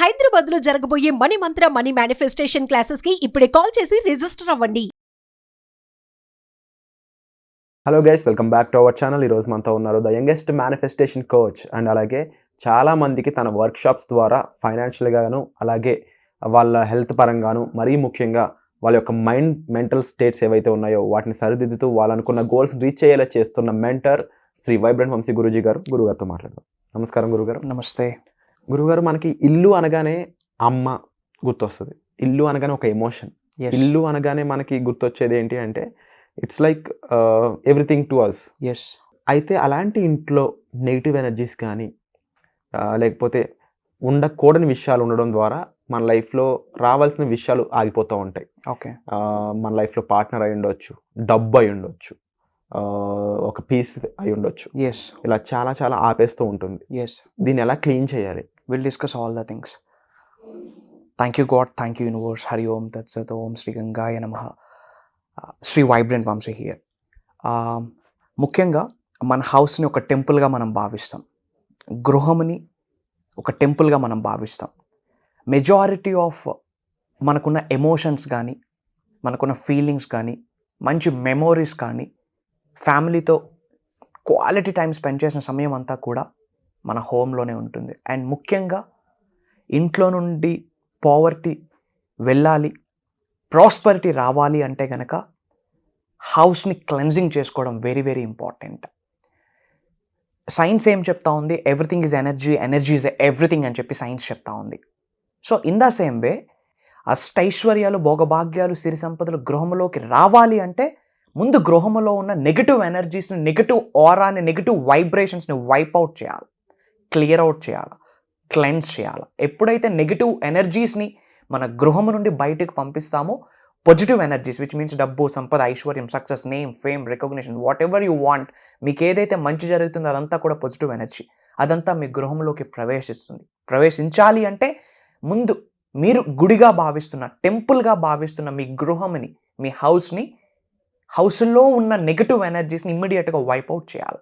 హైదరాబాద్లో జరగబోయే మనీ మంత్ర money manifestation క్లాసెస్కి ఇప్పుడే కాల్ చేసి రిజిస్టర్ అవ్వండి. Hello guys welcome back to our channel ఈరోజు మనతో ఉన్నారు the youngest manifestation coach and అలాగే చాలా మందికి తన వర్క్షాప్స్ ద్వారా ఫైనాన్షియల్గాను అలాగే వాళ్ళ హెల్త్ పరంగాను మరీ ముఖ్యంగా వాళ్ళ యొక్క మైండ్ మెంటల్ స్టేట్స్ ఏవైతే ఉన్నాయో వాటిని సరిదిద్దుతూ వాళ్ళు అనుకున్న గోల్స్ రీచ్ అయ్యేలా చేస్తున్న మెంటర్ శ్రీ వైబ్రెంట్ వంశీ గురూజీ గారు గురుగారితో మాట్లాడదాం. నమస్కారం గురుగారు. నమస్తే. గురుగారు మనకి ఇల్లు అనగానే అమ్మ గుర్తొస్తుంది. ఇల్లు అనగానే ఒక ఎమోషన్ ఇల్లు అనగానే మనకి గుర్తొచ్చేది ఏంటి అంటే it's like everything to us yes అయితే అలాంటి ఇంట్లో నెగిటివ్ ఎనర్జీస్ కానీ ఆ, లేకపోతే ఉండకూడని విషయాలు ఉండడం ద్వారా మన లైఫ్లో రావాల్సిన విషయాలు ఆగిపోతూ ఉంటాయి. ఓకే ఆ, మన లైఫ్లో పార్ట్నర్ అయి ఉండొచ్చు డబ్బు అయి ఉండొచ్చు. ఒక పీస్ అయి ఉండొచ్చు. ఎస్ ఇలా చాలా చాలా ఆపేస్తూ ఉంటుంది. ఎస్ దీన్ని ఎలా క్లీన్ చేయాలి? Will discuss all the things thank you god thank you universe Hari ఓం తత్సత్ ఓం శ్రీ గంగాయ నమ శ్రీ వైబ్రెంట్ వంశీ హియర్ ముఖ్యంగా మన హౌస్ని ఒక టెంపుల్గా మనం భావిస్తాం. గృహంని ఒక టెంపుల్గా మనం భావిస్తాం. మెజారిటీ ఆఫ్ మనకున్న ఎమోషన్స్ కానీ మనకున్న ఫీలింగ్స్ కానీ మంచి మెమోరీస్ కానీ ఫ్యామిలీతో క్వాలిటీ టైం స్పెండ్ చేసిన సమయం అంతా కూడా మన హోమ్లోనే ఉంటుంది. అండ్ ముఖ్యంగా ఇంట్లో నుండి పావర్టీ వెళ్ళాలి ప్రాస్పరిటీ రావాలి అంటే కనుక హౌస్ని క్లెన్జింగ్ చేసుకోవడం వెరీ వెరీ ఇంపార్టెంట్. సైన్స్ ఏం చెప్తా ఉంది? Everything is energy energy is everything అని చెప్పి సైన్స్ చెప్తా ఉంది. So in the same way అష్టైశ్వర్యాలు భోగభాగ్యాలు సిరి సంపదలు గృహంలోకి రావాలి అంటే ముందు గృహములో ఉన్న నెగిటివ్ ఎనర్జీస్ని నెగిటివ్ ఆరాని నెగిటివ్ వైబ్రేషన్స్ని వైప్ అవుట్ చేయాలి. క్లియర్ అవుట్ చేయాలి. క్లెన్స్ చేయాలి. ఎప్పుడైతే నెగిటివ్ ఎనర్జీస్ని మన గృహము నుండి బయటకు పంపిస్తామో పాజిటివ్ ఎనర్జీస్ విచ్ మీన్స్ డబ్బు సంపద ఐశ్వర్యం success name fame recognition whatever you want మీకు ఏదైతే మంచి జరుగుతుందో అదంతా కూడా పాజిటివ్ ఎనర్జీ అదంతా మీ గృహంలోకి ప్రవేశిస్తుంది. ప్రవేశించాలి అంటే ముందు మీరు గుడిగా భావిస్తున్న టెంపుల్గా భావిస్తున్న మీ గృహంని మీ హౌస్ని హౌస్లో ఉన్న నెగిటివ్ ఎనర్జీస్ని ఇమ్మీడియట్గా వైప్ అవుట్ చేయాలి.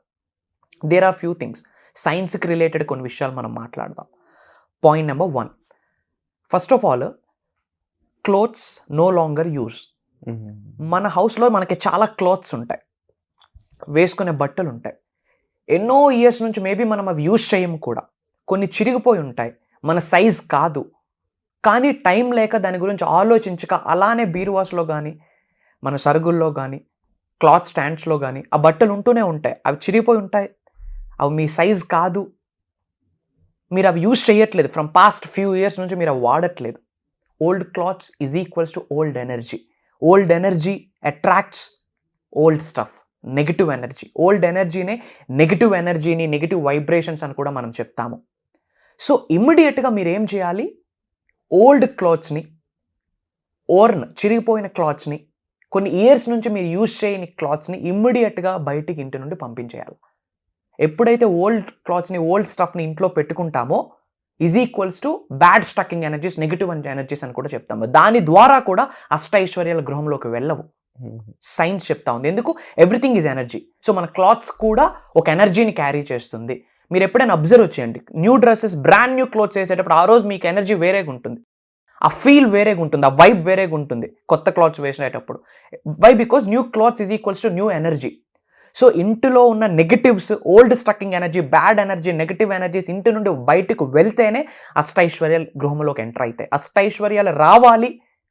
దేర్ ఆర్ ఫ్యూ థింగ్స్ సైన్స్కి రిలేటెడ్ కొన్ని విషయాలు మనం మాట్లాడదాం. Point number one first of all clothes no longer use మన హౌస్లో మనకి చాలా క్లాత్స్ ఉంటాయి. వేసుకునే బట్టలు ఉంటాయి. ఎన్నో ఇయర్స్ నుంచి మేబీ మనం అవి యూజ్ చేయము కూడా. కొన్ని చిరిగిపోయి ఉంటాయి. మన సైజ్ కాదు. కానీ టైం లేక దాని గురించి ఆలోచించక అలానే బీరువాస్లో కానీ మన సరుగుల్లో కానీ క్లాత్ స్టాండ్స్లో కానీ ఆ బట్టలు ఉంటూనే ఉంటాయి. అవి చిరిగిపోయి ఉంటాయి. అవి మీ సైజ్ కాదు. మీరు అవి యూజ్ చేయట్లేదు ఫ్రమ్ పాస్ట్ ఫ్యూ ఇయర్స్ నుంచి మీరు అవి వాడట్లేదు. Old clothes is equals to old energy. Old energy attracts old stuff negative energy. Old ఎనర్జీనే negative ఎనర్జీని నెగిటివ్ వైబ్రేషన్స్ అని కూడా మనం చెప్తాము. సో ఇమ్మీడియట్గా మీరు ఏం చేయాలి? ఓల్డ్ క్లాత్స్ని ఓర్న్ చిరిగిపోయిన క్లాత్స్ని కొన్ని ఇయర్స్ నుంచి మీరు యూజ్ చేయని క్లాత్స్ని ఇమ్మీడియట్గా బయటికి ఇంటి నుండి పంపించేయాలి. ఎప్పుడైతే ఓల్డ్ క్లాత్స్ని ఓల్డ్ స్టఫ్ని ఇంట్లో పెట్టుకుంటామో is equals to bad stucking energies negative energies అని కూడా చెప్తాము దాని ద్వారా కూడా అష్టైశ్వర్యాల గృహంలోకి వెళ్ళవు. సైన్స్ చెప్తా ఉంది. ఎందుకు? ఎవ్రీథింగ్ ఈజ్ ఎనర్జీ సో మన క్లాత్స్ కూడా ఒక ఎనర్జీని క్యారీ చేస్తుంది. మీరు ఎప్పుడైనా అబ్జర్వ్ చేయండి. New dresses brand new clothes వేసేటప్పుడు ఆ రోజు మీకు ఎనర్జీ వేరేగా ఉంటుంది ఆ ఫీల్ వేరేగా ఉంటుంది ఆ వైబ్ వేరేగా ఉంటుంది కొత్త క్లాత్స్ వేసేటప్పుడు why because new clothes is equals to new energy so ఇంటిలో ఉన్న negatives old stucking energy bad energy negative energies ఇంటి నుండి బయటకు వెళ్తేనే అష్టైశ్వర్యాలు గృహంలోకి ఎంటర్ అవుతాయి. అష్టైశ్వర్యాలు రావాలి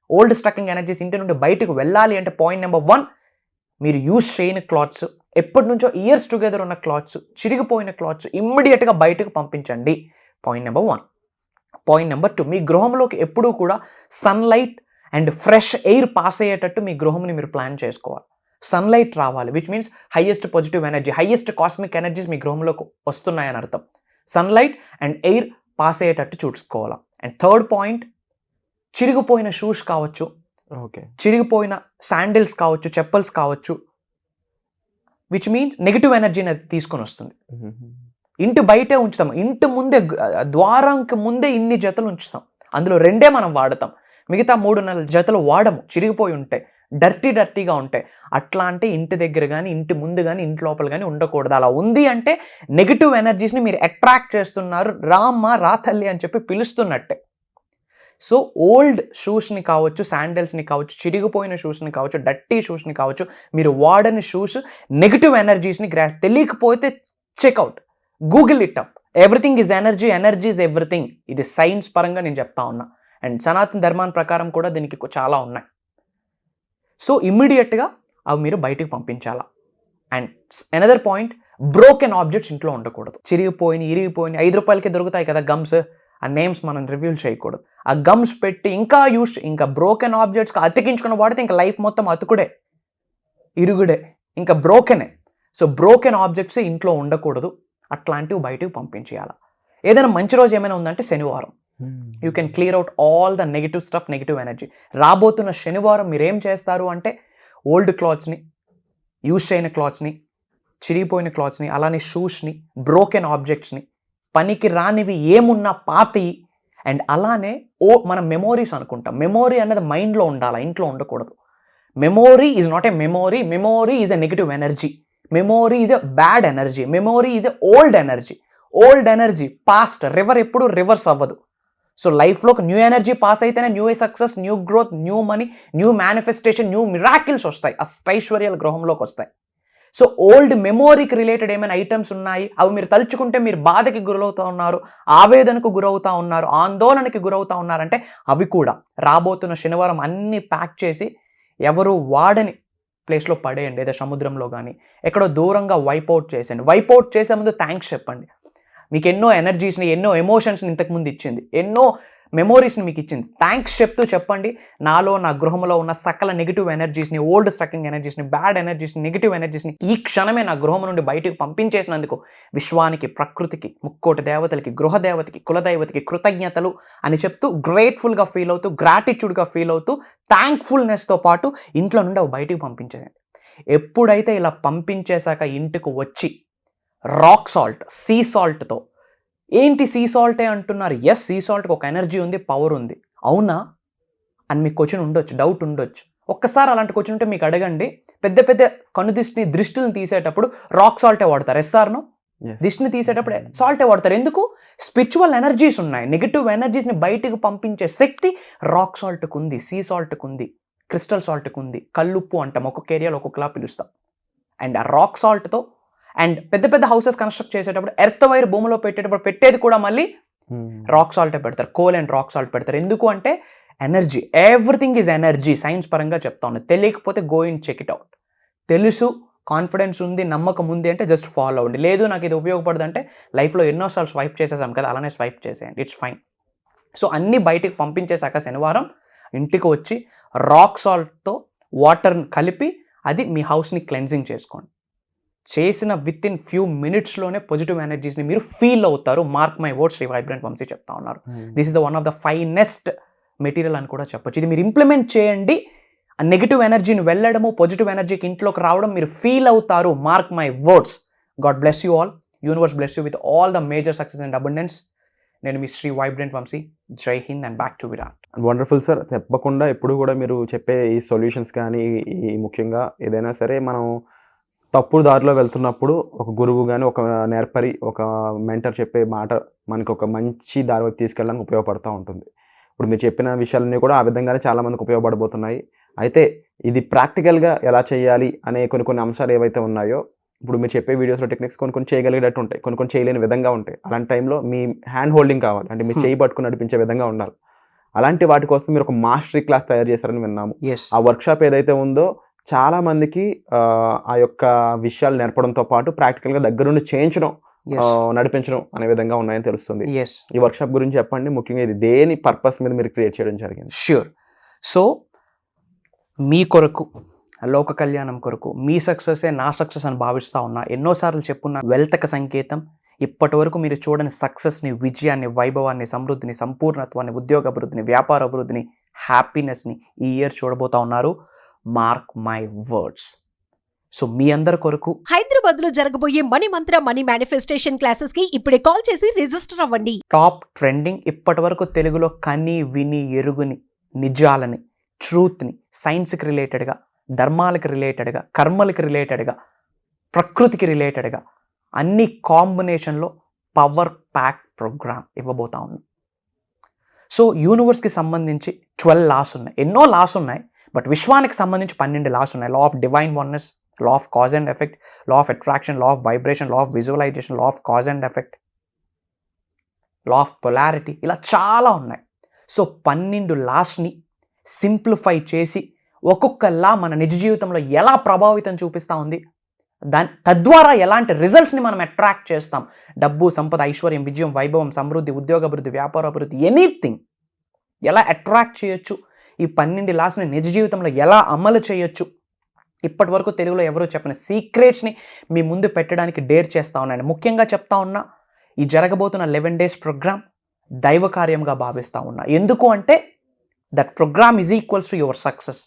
ఓల్డ్ స్టక్కింగ్ ఎనర్జీస్ ఇంటి నుండి బయటకు వెళ్ళాలి అంటే పాయింట్ నెంబర్ వన్ మీరు యూజ్ చేయని క్లాత్స్ ఎప్పటి నుంచో ఇయర్స్ టుగెదర్ ఉన్న క్లాత్స్ చిరిగిపోయిన క్లాత్స్ ఇమ్మీడియట్గా బయటకు పంపించండి. Point number one point number two మీ గృహంలోకి ఎప్పుడూ కూడా sunlight and fresh air pass అయ్యేటట్టు మీ గృహంని మీరు ప్లాన్ చేసుకోవాలి. సన్లైట్ రావాలి which means highest positive energy highest cosmic energies మీ గృహంలోకి వస్తున్నాయని అర్థం. సన్లైట్ అండ్ ఎయిర్ పాస్ అయ్యేటట్టు చూసుకోవాలి. అండ్ థర్డ్ పాయింట్ చిరిగిపోయిన షూస్ కావచ్చు ఓకే చిరిగిపోయిన శాండిల్స్ కావచ్చు చెప్పల్స్ కావచ్చు విచ్ మీన్స్ నెగిటివ్ ఎనర్జీని అది తీసుకొని వస్తుంది. ఇంటి బయటే ఉంచుతాం. ఇంటి ముందే ద్వారంకి ముందే ఇన్ని జతలు ఉంచుతాం. అందులో రెండే మనం వాడతాం. మిగతా మూడు నెలల జతలు వాడము. చిరిగిపోయి ఉంటాయి. డర్టీ డర్టీగా ఉంటాయి. అట్లా అంటే ఇంటి దగ్గర కానీ ఇంటి ముందు కానీ ఇంటి లోపల కానీ ఉండకూడదు. అలా ఉంది అంటే నెగిటివ్ ఎనర్జీస్ని మీరు అట్రాక్ట్ చేస్తున్నారు. రామ్మ రా తల్లి అని చెప్పి పిలుస్తున్నట్టే. సో ఓల్డ్ షూస్ని కావచ్చు శాండల్స్ని కావచ్చు చిరిగిపోయిన షూస్ని కావచ్చు డట్టి షూస్ని కావచ్చు మీరు వాడని షూస్ నెగిటివ్ ఎనర్జీస్ని గ్రా తెలియకపోతే check out google it up everything is energy energy is everything ఇది సైన్స్ పరంగా నేను చెప్తా ఉన్నా. అండ్ సనాతన ధర్మాన్ ప్రకారం కూడా దీనికి చాలా ఉన్నాయి. సో ఇమ్మీడియట్గా అవి మీరు బయటికి పంపించాలా. And another point broken objects ఇంట్లో ఉండకూడదు. చిరిగిపోయిన ఇరిగిపోయిన ఐదు రూపాయలకి దొరుకుతాయి కదా గమ్స్ ఆ నేమ్స్ మనం రివ్యూల్ చేయకూడదు. ఆ గమ్స్ పెట్టి ఇంకా యూస్ ఇంకా బ్రోకెన్ ఆబ్జెక్ట్స్ అతికించుకుని వాడితే ఇంకా లైఫ్ మొత్తం అతుకుడే. ఇరుగుడే. ఇంకా బ్రోకెనే సో బ్రోకెన్ ఆబ్జెక్ట్స్ ఇంట్లో ఉండకూడదు. అట్లాంటివి బయటకు పంపించేయాలి. ఏదైనా మంచి రోజు ఏమైనా ఉందంటే శనివారం. You can clear out all the negative stuff negative energy రాబోతున్న శనివారం మీరు ఏం చేస్తారు అంటే ఓల్డ్ క్లాత్స్ని యూజ్ చేయని క్లాత్స్ని చిరిగిపోయిన క్లాత్స్ని అలానే షూస్ని బ్రోకెన్ ఆబ్జెక్ట్స్ని పనికి రానివి ఏమున్నా పాతయి అండ్ అలానే ఓ మన మెమోరీస్ అనుకుంటాం. మెమోరీ అనేది మైండ్లో ఉండాలి ఇంట్లో ఉండకూడదు. Memory is not a memory memory is a negative energy memory is a bad energy memory is a old energy old energy past river ఎప్పుడు రివర్స్ అవ్వదు. సో లైఫ్లో ఒక న్యూ ఎనర్జీ పాస్ అయితేనే new success new growth new money new manifestation new miracles వస్తాయి. అష్టైశ్వర్యాల గృహంలోకి వస్తాయి. So old మెమోరీకి రిలేటెడ్ ఏమైనా ఐటమ్స్ ఉన్నాయి? అవి మీరు తలుచుకుంటే మీరు బాధకి గురవుతూ ఉన్నారు ఆవేదనకు గురవుతూ ఉన్నారు ఆందోళనకి గురవుతూ ఉన్నారంటే అవి కూడా. రాబోతున్న శనివారం అన్ని ప్యాక్ చేసి ఎవరు వాడని ప్లేస్లో పడేయండి ఏదో సముద్రంలో కానీ ఎక్కడో దూరంగా వైపౌట్ చేసేయండి. వైపౌట్ చేసే ముందు థ్యాంక్స్ చెప్పండి. మీకు ఎన్నో ఎనర్జీస్ని ఎన్నో ఎమోషన్స్ని ఇంతకుముందు ఇచ్చింది. ఎన్నో మెమోరీస్ని మీకు ఇచ్చింది. థ్యాంక్స్ చెప్తూ చెప్పండి. నాలో నా గృహంలో ఉన్న సకల నెగిటివ్ ఎనర్జీస్ని ఓల్డ్ స్ట్రకింగ్ ఎనర్జీస్ని బ్యాడ్ ఎనర్జీస్ని నెగిటివ్ ఎనర్జీస్ని ఈ క్షణమే నా గృహం నుండి బయటకు పంపించేసినందుకు విశ్వానికి ప్రకృతికి ముక్కోటి దేవతలకి గృహ దేవతకి కులదేవతకి కృతజ్ఞతలు అని చెప్తూ గ్రేట్ఫుల్గా ఫీల్ అవుతూ గ్రాటిట్యూడ్గా ఫీల్ అవుతూ థ్యాంక్ఫుల్నెస్తో పాటు ఇంట్లో నుండి అవి బయటకు పంపించేయండి. ఎప్పుడైతే ఇలా పంపించేశాక ఇంటికి వచ్చి రాక్ సాల్ట్ సీ సాల్ట్తో ఏంటి సీ సాల్టే అంటున్నారు? ఎస్ సీ సాల్ట్కి ఒక ఎనర్జీ ఉంది పవర్ ఉంది. అవునా? అని మీకు క్వశ్చన్ ఉండొచ్చు డౌట్ ఉండొచ్చు. ఒక్కసారి అలాంటి క్వశ్చన్ ఉంటే మీకు అడగండి. పెద్ద పెద్ద కనుదిష్టిని దృష్టిని తీసేటప్పుడు రాక్ సాల్టే వాడతారు. ఎస్ఆర్ను దిష్టిని తీసేటప్పుడు సాల్టే వాడతారు. ఎందుకు? స్పిరిచువల్ ఎనర్జీస్ ఉన్నాయి. నెగిటివ్ ఎనర్జీస్ని బయటకు పంపించే శక్తి రాక్ సాల్ట్కి ఉంది సీ సాల్ట్కి ఉంది క్రిస్టల్ సాల్ట్కి ఉంది. కల్లుప్పు అంటాం. ఒక్కొక్క ఏరియాలో ఒక్కొక్కలా పిలుస్తాం. అండ్ ఆ రాక్ సాల్ట్తో అండ్ పెద్ద పెద్ద హౌసెస్ కన్స్ట్రక్ట్ చేసేటప్పుడు ఎర్త్ వైర్ భూమిలో పెట్టేటప్పుడు పెట్టేది కూడా మళ్ళీ రాక్ సాల్టే పెడతారు. కోల్ అండ్ రాక్ సాల్ట్ పెడతారు. ఎందుకు అంటే energy everything is energy science పరంగా చెప్తా ఉన్నాను తెలియకపోతే go in check it out తెలుసు కాన్ఫిడెన్స్ ఉంది నమ్మకం ఉంది అంటే జస్ట్ ఫాలో అవ్వండి లేదు నాకు ఇది ఉపయోగపడదు అంటే లైఫ్లో ఎన్నోసార్లు స్వైప్ చేసేసాం కదా అలానే స్వైప్ చేసేయండి. ఇట్స్ ఫైన్ సో అన్నీ బయటికి పంపించేశాక శనివారం. ఇంటికి వచ్చి రాక్ సాల్ట్తో వాటర్ కలిపి అది మీ హౌస్ని క్లెన్జింగ్ చేసుకోండి. చేసిన విత్ ఇన్ ఫ్యూ మినిట్స్లోనే పాజిటివ్ ఎనర్జీస్ని మీరు ఫీల్ అవుతారు. Mark my word Shri vibrant Vamsi చెప్తా ఉన్నారు. This is the one of the finest material అని కూడా చెప్పొచ్చు. ఇది మీరు ఇంప్లిమెంట్ చేయండి. ఆ నెగిటివ్ ఎనర్జీని వెళ్ళడము పాజిటివ్ ఎనర్జీకి ఇంట్లోకి రావడం మీరు ఫీల్ అవుతారు. Mark my words god bless you all universe bless you with all the major success and abundance నేను మీ శ్రీ వైబ్రెంట్ వంశీ జై Hind and back to Virat wonderful sir తప్పకుండా ఎప్పుడు కూడా మీరు చెప్పే ఈ సొల్యూషన్స్ కానీ ఈ ముఖ్యంగా ఏదైనా సరే మనం తప్పుడు దారిలో వెళ్తున్నప్పుడు ఒక గురువు కానీ ఒక నేర్పరి ఒక మెంటర్ చెప్పే మాట మనకు ఒక మంచి దారిలోకి తీసుకెళ్ళడానికి ఉపయోగపడుతూ ఉంటుంది. ఇప్పుడు మీరు చెప్పిన విషయాలన్నీ కూడా ఆ విధంగానే చాలా మందికి ఉపయోగపడబోతున్నాయి. అయితే ఇది ప్రాక్టికల్గా ఎలా చేయాలి అనే కొన్ని కొన్ని అంశాలు ఏవైతే ఉన్నాయో ఇప్పుడు మీరు చెప్పే వీడియోస్లో టెక్నిక్స్ కొన్ని కొన్ని చేయగలిగేటట్టు ఉంటాయి. కొన్ని కొన్ని చేయలేని విధంగా ఉంటాయి. అలాంటి టైంలో మీ హ్యాండ్ హోల్డింగ్ కావాలి. అంటే మీ Hmm. చేయి పట్టుకుని నడిపించే విధంగా ఉండాలి. అలాంటి వాటి కోసం మీరు ఒక మాస్టరీ క్లాస్ తయారు చేశారని విన్నాము. ఆ వర్క్షాప్ ఏదైతే ఉందో చాలా మందికి ఆ, యొక్క విషయాలు నేర్పడంతో పాటు ప్రాక్టికల్గా దగ్గరుండి చేయించడం నడిపించడం అనే విధంగా ఉన్నాయని తెలుస్తుంది. ఎస్ ఈ వర్క్షాప్ గురించి చెప్పండి. ముఖ్యంగా ఇది దేని పర్పస్ మీద మీరు క్రియేట్ చేయడం జరిగింది? ష్యూర్ సో మీ కొరకు లోక కళ్యాణం కొరకు మీ సక్సెసే నా సక్సెస్ అని భావిస్తూ ఉన్నా ఎన్నోసార్లు చెప్పున్న వెల్తక సంకేతం ఇప్పటి వరకు మీరు చూడని సక్సెస్ని విజయాన్ని వైభవాన్ని సమృద్ధిని సంపూర్ణత్వాన్ని ఉద్యోగ అభివృద్ధిని వ్యాపార అభివృద్ధిని హ్యాపీనెస్ని ఈ ఇయర్ చూడబోతా ఉన్నారు. Mark my words. సో మీ అందరి కొరకు హైదరాబాద్లో జరగబోయే మనీ మంత్ర మనీ మేనిఫెస్టేషన్ క్లాసెస్కి ఇప్పుడే కాల్ చేసి రిజిస్టర్ అవ్వండి. టాప్ ట్రెండింగ్ ఇప్పటి వరకు తెలుగులో కని విని ఎరుగుని నిజాలని ట్రూత్ని సైన్స్కి రిలేటెడ్గా ధర్మాలకి రిలేటెడ్గా కర్మలకి రిలేటెడ్గా ప్రకృతికి రిలేటెడ్గా అన్ని కాంబినేషన్లో పవర్ ప్యాక్ ప్రోగ్రామ్ ఇవ్వబోతా ఉన్నాం. సో యూనివర్స్కి సంబంధించి ట్వెల్వ్ లాస్ ఉన్నాయి. ఎన్నో లాస్ ఉన్నాయి. బట్ విశ్వానికి సంబంధించి పన్నెండు లాస్ ఉన్నాయి. Law of divine oneness law of cause and effect law of attraction law of vibration law of visualisation law of cause and effect law of polarity ఇలా చాలా ఉన్నాయి. సో పన్నెండు లాస్ని సింప్లిఫై చేసి ఒక్కొక్క లా మన నిజ జీవితంలో ఎలా ప్రభావితం చూపిస్తూ ఉంది? దాని తద్వారా ఎలాంటి రిజల్ట్స్ని మనం అట్రాక్ట్ చేస్తాం? డబ్బు సంపద ఐశ్వర్యం విజయం వైభవం సమృద్ధి ఉద్యోగ అభివృద్ధి వ్యాపార అభివృద్ధి ఎనీథింగ్ ఎలా అట్రాక్ట్ చేయొచ్చు? ఈ పన్నెండు లాస్ని నిజ జీవితంలో ఎలా అమలు చేయొచ్చు? ఇప్పటి వరకు తెలుగులో ఎవరో చెప్పిన సీక్రెట్స్ని మీ ముందు పెట్టడానికి డేర్ చేస్తూ ఉన్నాను ముఖ్యంగా చెప్తా ఉన్నా ఈ జరగబోతున్న లెవెన్ డేస్ ప్రోగ్రామ్ దైవ కార్యంగా భావిస్తూ ఉన్నా. ఎందుకు అంటే that programme is equals to your success.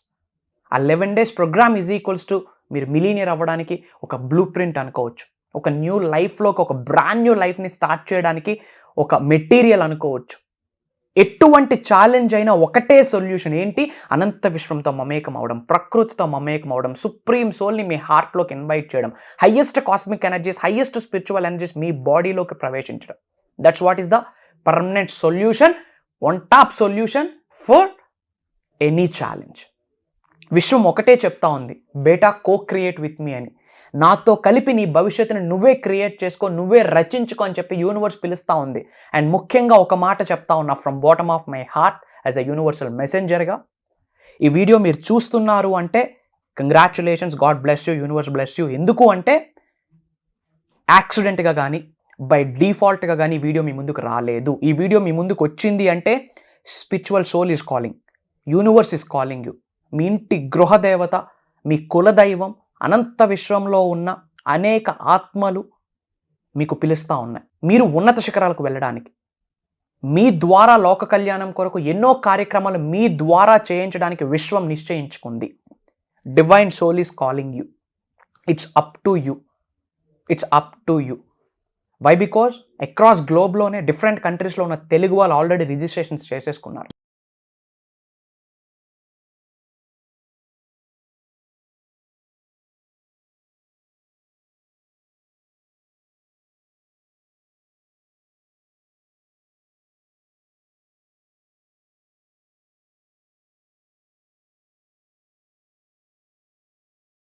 ఆ eleven days programme is equals to మీరు మిలీనియర్ అవ్వడానికి ఒక బ్లూ ప్రింట్ అనుకోవచ్చు. ఒక న్యూ లైఫ్లోకి ఒక బ్రాండ్ న్యూ లైఫ్ని స్టార్ట్ చేయడానికి ఒక మెటీరియల్ అనుకోవచ్చు. ఎటువంటి ఛాలెంజ్ అయినా ఒకటే సొల్యూషన్ ఏంటి? అనంత విశ్వంతో మమేకం అవడం ప్రకృతితో మమేకం అవడం సుప్రీం సోల్ని మీ హార్ట్లోకి ఇన్వైట్ చేయడం highest cosmic energies highest spiritual energies మీ బాడీలోకి ప్రవేశించడం. That's what is the permanent solution one top solution for any challenge విశ్వం ఒకటే చెప్తా ఉంది బేటా కో క్రియేట్ విత్ మీ అని. నాతో కలిపి నీ భవిష్యత్తుని నువ్వే క్రియేట్ చేసుకో నువ్వే రచించుకో అని చెప్పి యూనివర్స్ పిలుస్తూ ఉంది. అండ్ ముఖ్యంగా ఒక మాట చెప్తా ఉన్నా from bottom of my heart as a universal మెసెంజర్గా ఈ వీడియో మీరు చూస్తున్నారు అంటే congratulations god bless you universe bless you ఎందుకు అంటే యాక్సిడెంట్గా కానీ బై డిఫాల్ట్గా కానీ వీడియో మీ ముందుకు రాలేదు. ఈ వీడియో మీ ముందుకు వచ్చింది అంటే spiritual soul is calling universe is calling you మీ ఇంటి గృహదేవత మీ కులదైవం అనంత విశ్వంలో ఉన్న అనేక ఆత్మలు మీకు పిలుస్తూ ఉన్నాయి. మీరు ఉన్నత శిఖరాలకు వెళ్ళడానికి. మీ ద్వారా లోక కళ్యాణం కొరకు ఎన్నో కార్యక్రమాలు మీ ద్వారా చేయించడానికి విశ్వం నిశ్చయించుకుంది. Divine soul is calling you it's up to you it's up to you why because across గ్లోబ్లోనే different కంట్రీస్లో ఉన్న తెలుగు వాళ్ళు ఆల్రెడీ రిజిస్ట్రేషన్స్ చేసేసుకున్నారు.